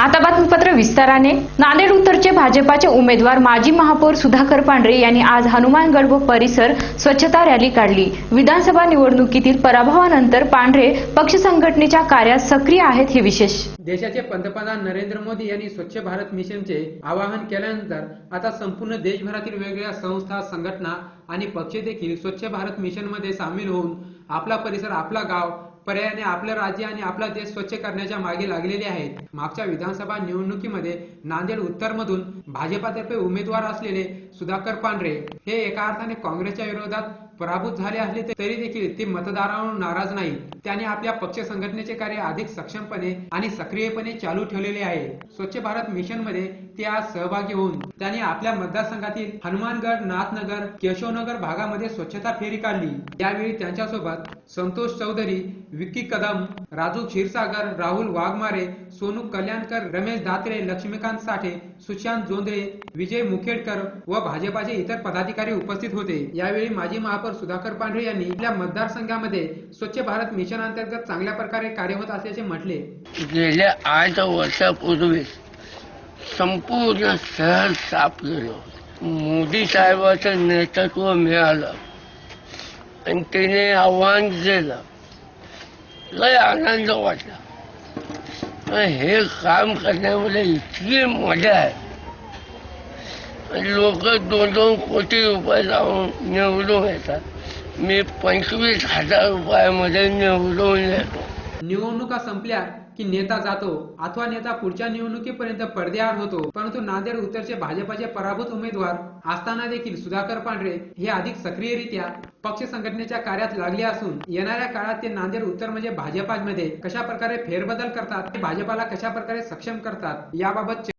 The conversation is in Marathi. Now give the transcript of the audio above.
आता बातमीपत्र विस्ताराने. नांदेड उत्तरचे भाजपाचे उमेदवार माजी महापौर सुधाकर पांढरे यांनी आज हनुमानगड व परिसर स्वच्छता रॅली काढली. विधानसभा निवडणुकीतील पराभवानंतर पांढरे पक्ष संघटनेच्या कार्यात सक्रिय आहेत हे विशेष. देशाचे पंतप्रधान नरेंद्र मोदी यांनी स्वच्छ भारत मिशनचे आवाहन केल्यानंतर आता संपूर्ण देशभरातील वेगवेगळ्या संस्था संघटना आणि पक्ष देखील स्वच्छ भारत मिशनमध्ये सामील होऊन आपला परिसर आपला गाव पर्यायाने आपलं राज्य आणि आपला देश स्वच्छ करण्याच्या मागे लागलेले आहेत. मागच्या विधानसभा निवडणुकीमध्ये नांदेड उत्तर मधून भाजपातर्फे उमेदवार असलेले सुधाकर पांढरे हे एका अर्थाने काँग्रेसच्या विरोधात पराभूत झाले असले तरी देखील ते मतदारांवर नाराज नाही त्याने आपल्या पक्ष संघटनेचे कार्य अधिक सक्षमपणे आणि सक्रियपणे चालू ठेवलेले आहे. स्वच्छ भारत मिशनमध्ये ते आज सहभागी होऊन त्यांनी आपल्या मतदारसंघातील हनुमानगड नाथनगर केशवनगर भागामध्ये स्वच्छता फेरी काढली. त्यावेळी त्यांच्यासोबत संतोष चौधरी विक्की कदम राजू क्षीरसागर राहुल वाघमारे सोनू कल्याणकर रमेश दात्रे लक्ष्मीकांत साठे सुशांत जोंधळे विजय मुखेडकर व भाजपाचे इतर पदाधिकारी उपस्थित होते. यावेळी माजी महापौर सुधाकर पांढरे यांनी आपल्या मतदारसंघामध्ये स्वच्छ भारत मिशन अंतर्गत चांगल्या प्रकारे कार्य होत असल्याचे म्हटले. गेल्या आठ वर्षापूर्वी संपूर्ण शहर साफ केलं मोदी साहेबाचं नेतृत्व मिळालं. आणि त्याने आव्हान दिलं. लय आनंद वाटला. हे काम करण्यामध्ये इतकी मजा आहे. लोक दोन दोन कोटी रुपये लावून निवडून येतात. मी पंचवीस हजार रुपयामध्ये निवडून येतो. निवडणुका संपल्या की नेता जातो अथवा नेता पुढच्या निवडणुकीपर्यंत पडद्याआड होतो परंतु नांदेड उत्तरचे भाजपाचे पराभूत उमेदवार असताना देखील सुधाकर पांढरे हे अधिक सक्रियरित्या पक्ष संघटनेच्या कार्यात लागले असून येणाऱ्या काळात ते नांदेड उत्तर म्हणजे भाजपामध्ये कशा प्रकारे फेरबदल करतात ते भाजपाला कशा प्रकारे सक्षम करतात याबाबत